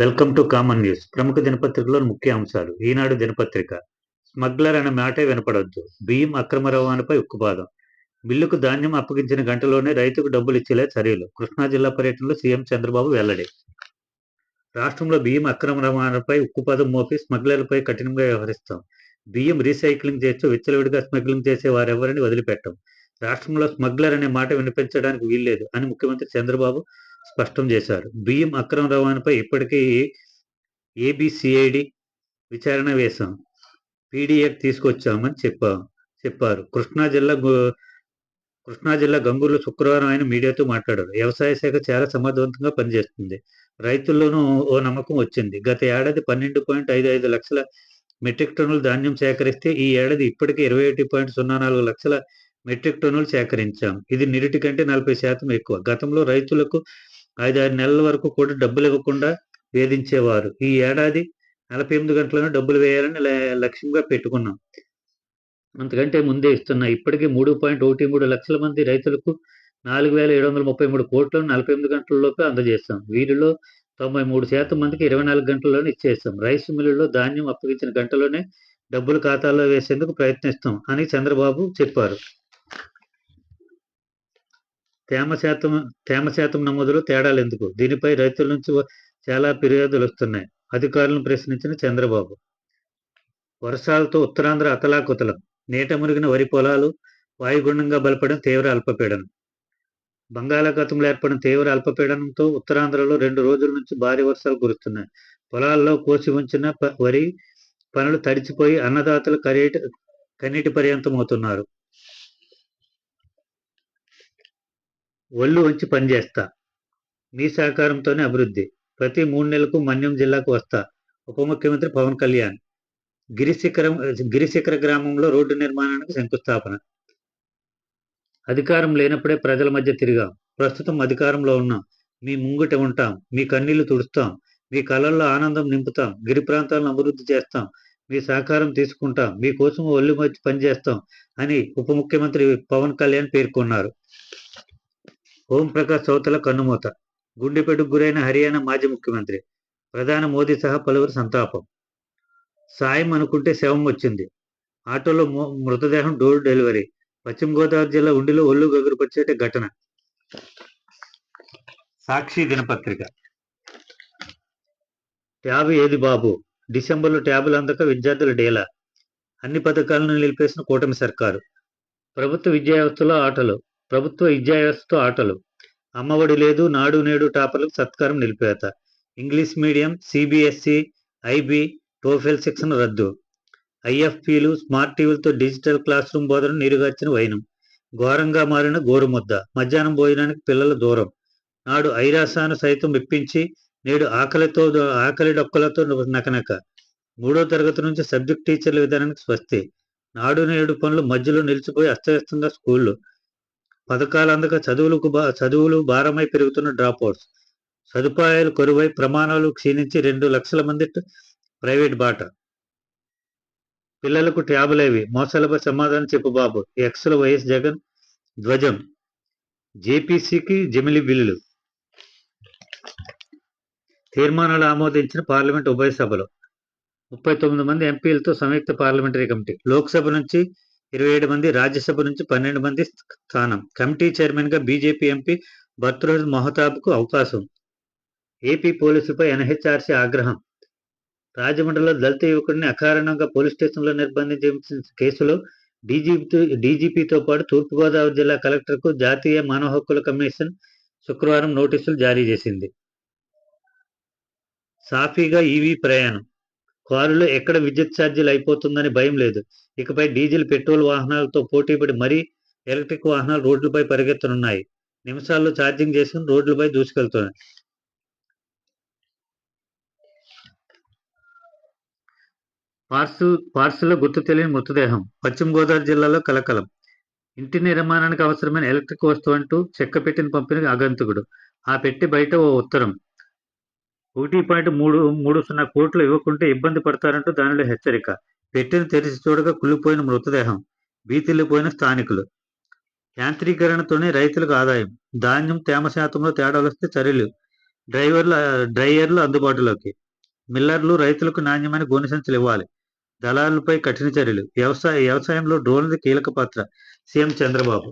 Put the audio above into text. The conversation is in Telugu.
వెల్కమ్ టు కామన్ న్యూస్ ప్రముఖ దినపత్రికలోని ముఖ్య అంశాలు. ఈనాడు దినపత్రిక. స్మగ్లర్ అనే మాటే వినపడొద్దు. బియ్యం అక్రమ రవాణాపై ఉక్కుపాదం. మిల్లుకు ధాన్యం అప్పగించిన గంటలోనే రైతుకు డబ్బులు ఇచ్చేలా చర్యలు. కృష్ణా జిల్లా పర్యటనలో సీఎం చంద్రబాబు వెల్లడి. రాష్ట్రంలో బియ్యం అక్రమ రవాణాపై ఉక్కుపాదం మోపి స్మగ్లర్లపై కఠినంగా వ్యవహరిస్తాం. బియ్యం రీసైక్లింగ్ చేస్తూ విచ్చలవిడిగా స్మగ్లింగ్ చేసే వారెవరిని వదిలిపెట్టం. రాష్ట్రంలో స్మగ్లర్ అనే మాట వినిపించడానికి వీల్లేదు అని ముఖ్యమంత్రి చంద్రబాబు స్పష్టం చేశారు. బియ్యం అక్రమ రవాణాపై ఇప్పటికే ఏబిసిఐడి విచారణ వేశాం. పీడిఎఫ్ తీసుకొచ్చామని చెప్పా చెప్పారు. కృష్ణా జిల్లా కృష్ణా జిల్లా గంగూరులో శుక్రవారం ఆయన మీడియాతో మాట్లాడారు. వ్యవసాయ శాఖ చాలా సమర్థవంతంగా పనిచేస్తుంది. రైతుల్లోనూ ఓ నమ్మకం వచ్చింది. గత ఏడాది పన్నెండు పాయింట్ ఐదు ఐదు లక్షల మెట్రిక్ టన్నులు ధాన్యం సేకరిస్తే ఈ ఏడాది ఇప్పటికే ఇరవై ఒకటి పాయింట్ సున్నా నాలుగు లక్షల మెట్రిక్ టన్నులు సేకరించాం. ఇది నిరుటి కంటే నలభై శాతం ఎక్కువ. గతంలో రైతులకు ఐదారు నెలల వరకు కూడా డబ్బులు ఇవ్వకుండా వేధించేవారు. ఈ ఏడాది నలభై ఎనిమిది గంటలను డబ్బులు వేయాలని లక్ష్యంగా పెట్టుకున్నాం. అంతకంటే ముందే ఇస్తున్నాయి ఇప్పటికీ మూడు పాయింట్ ఒకటి మూడు లక్షల మంది రైతులకు నాలుగు వేల ఏడు వందల ముప్పై మూడు కోట్లను నలభై ఎనిమిది గంటలలోపే అందజేస్తాం. వీరిలో తొంభై మూడు శాతం మందికి ఇరవై నాలుగు గంటల్లోనే ఇచ్చేస్తాం. రైస్ మిల్లుల్లో ధాన్యం అప్పగించిన గంటలోనే డబ్బులు ఖాతాలో వేసేందుకు ప్రయత్నిస్తాం అని చంద్రబాబు చెప్పారు. తేమ శాతం తేమ శాతం నమోదులో తేడాలు ఎందుకు? దీనిపై రైతుల నుంచి వ- చాలా ఫిర్యాదులు వస్తున్నాయి. అధికారులను ప్రశ్నించిన చంద్రబాబు. వర్షాలతో ఉత్తరాంధ్ర అతలాకుతలం. నీట మునిగిన వరి పొలాలు వాయుగుండంగా బలపడిన తీవ్ర అల్పపీడనం. బంగాళాఖాతంలో ఏర్పడిన తీవ్ర అల్పపీడనంతో ఉత్తరాంధ్రలో రెండు రోజుల నుంచి భారీ వర్షాలు కురుస్తున్నాయి. పొలాల్లో కోసి ఉంచిన ప- వరి పనులు తడిచిపోయి అన్నదాతలు కరీటి కన్నీటి పర్యంతం అవుతున్నారు ఒళ్ళు ఉంచి పనిచేస్తా. మీ సహకారంతోనే అభివృద్ధి. ప్రతి మూడు నెలలకు మన్యం జిల్లాకు వస్తా. ఉప ముఖ్యమంత్రి పవన్ కళ్యాణ్. గిరిశిఖరం గిరిశిఖర గ్రామంలో రోడ్డు నిర్మాణానికి శంకుస్థాపన. అధికారం లేనప్పుడే ప్రజల మధ్య తిరిగాం. ప్రస్తుతం అధికారంలో ఉన్నాం. మీ ముంగిట ఉంటాం. మీ కన్నీళ్ళు తుడుస్తాం. మీ కళల్లో ఆనందం నింపుతాం. గిరి ప్రాంతాలను అభివృద్ధి చేస్తాం. మీ సహకారం తీసుకుంటాం. మీకోసం ఒళ్ళు వచ్చి పనిచేస్తాం అని ఉప ముఖ్యమంత్రి పవన్ కళ్యాణ్ పేర్కొన్నారు. ఓంప్రకాష్ చౌతల కన్నుమూత. గుండెపెట్టుకు గురైన హర్యానా మాజీ ముఖ్యమంత్రి. ప్రధాని మోదీ సహా పలువురు సంతాపం. సాయం అనుకుంటే శవం వచ్చింది. ఆటోలో మృతదేహం డోర్ డెలివరీ. పశ్చిమ గోదావరి జిల్లా ఉండిలో ఒళ్ళు గగురుపరిచేట ఘటన. సాక్షి దినపత్రిక. ట్యాబ్ ఏది బాబు? డిసెంబర్లో ట్యాబులు అందక విద్యార్థుల డేలా. అన్ని పథకాలను నిలిపేసిన కూటమి సర్కారు. ప్రభుత్వ విద్యా వ్యవస్థలో ఆటలు. ప్రభుత్వ విద్యావ్యవస్థతో ఆటలు. అమ్మఒడి లేదు నాడు నేడు టాపర్లకు సత్కారం నిలిపేత. English medium CBSE IB TOEFL శిక్షణ రద్దు. ఐఎఫ్పీలు స్మార్ట్ టీవీలతో డిజిటల్ క్లాస్ రూమ్ బోధన నీరుగార్చిన వైనం. ఘోరంగా మారిన గోరుముద్ద. మధ్యాహ్నం భోజనానికి పిల్లల దూరం. నాడు ఐరాసాను సైతం మెప్పించి నేడు ఆకలితో ఆకలి డొక్కలతో నకనక. మూడో తరగతి నుంచి సబ్జెక్ట్ టీచర్ల విధానానికి స్వస్తి. నాడు నేడు పనులు మధ్యలో నిలిచిపోయి అస్తవ్యస్తంగా స్కూళ్ళు. పథకాలు అందక చదువులకు చదువులు భారమై పెరుగుతున్న డ్రాప్అవుట్స్ సదుపాయాలు కరువై ప్రమాణాలు క్షీణించి రెండు లక్షల మంది ప్రైవేట్ బాట. పిల్లలకు ట్యాబులేవి మోసాలపై సమాధానం చెప్పు బాబు. ఎక్స్ల వైఎస్ జగన్ ధ్వజం. జేపీసీకి జమిలి బిల్లులు. తీర్మానాలు ఆమోదించిన పార్లమెంట్ ఉభయ సభలో. ముప్పై తొమ్మిది మంది ఎంపీలతో సంయుక్త పార్లమెంటరీ కమిటీ. లోక్సభ నుంచి ఇరవై ఏడు మంది రాజ్యసభ నుంచి పన్నెండు మంది స్థానం. కమిటీ చైర్మన్గా బీజేపీ ఎంపీ బర్త్రోజ్ మహతాబ్కు అవకాశం. ఏపీ పోలీసులపై ఎన్హెచ్ఆర్సీ ఆగ్రహం. రాజమండ్రిలో దళిత యువకుడిని అకారణంగా పోలీస్ స్టేషన్లో నిర్బంధించిన కేసులో డీజీపీ డీజీపీతో పాటు తూర్పుగోదావరి జిల్లా కలెక్టర్కు జాతీయ మానవ హక్కుల కమిషన్ శుక్రవారం నోటీసులు జారీ చేసింది. సాఫీగా ఈవీ ప్రయాణం. కారులో ఎక్కడ విద్యుత్ ఛార్జీలు అయిపోతుందని భయం లేదు. ఇకపై డీజిల్ పెట్రోల్ వాహనాలతో పోటీపడి మరీ ఎలక్ట్రిక్ వాహనాలు రోడ్లపై పరిగెత్తనున్నాయి. నిమిషాల్లో ఛార్జింగ్ చేసుకుని రోడ్లపై దూసుకెళ్తున్నాయి. పార్సల్ పార్సల్లో గుర్తు తెలియని మృతదేహం. పశ్చిమ గోదావరి జిల్లాలో కలకలం. ఇంటి నిర్మాణానికి అవసరమైన ఎలక్ట్రిక్ వస్తువు అంటూ చెక్క పెట్టిన పంపిణీ అగంతుకుడు. ఆ పెట్టి బయట ఓ ఉత్తరం. ఒకటి పాయింట్ మూడు మూడు సున్నా కోట్లు ఇవ్వకుంటే ఇబ్బంది పడతారంటూ దానిలో హెచ్చరిక. పెట్టిన తెరిచి చూడగా కుళ్ళిపోయిన మృతదేహం బీతిల్లిపోయిన స్థానికులు. యాంత్రీకరణతోనే రైతులకు ఆదాయం ధాన్యం తేమ శాతంలో తేడాలు వస్తే చర్యలు. డ్రైవర్ల డ్రైయర్లు అందుబాటులోకి. మిల్లర్లు రైతులకు నాణ్యమైన గోనె సంచులు ఇవ్వాలి. దళారులపై కఠిన చర్యలు. వ్యవసాయ వ్యవసాయంలో డ్రోన్ది కీలక పాత్ర. సీఎం చంద్రబాబు.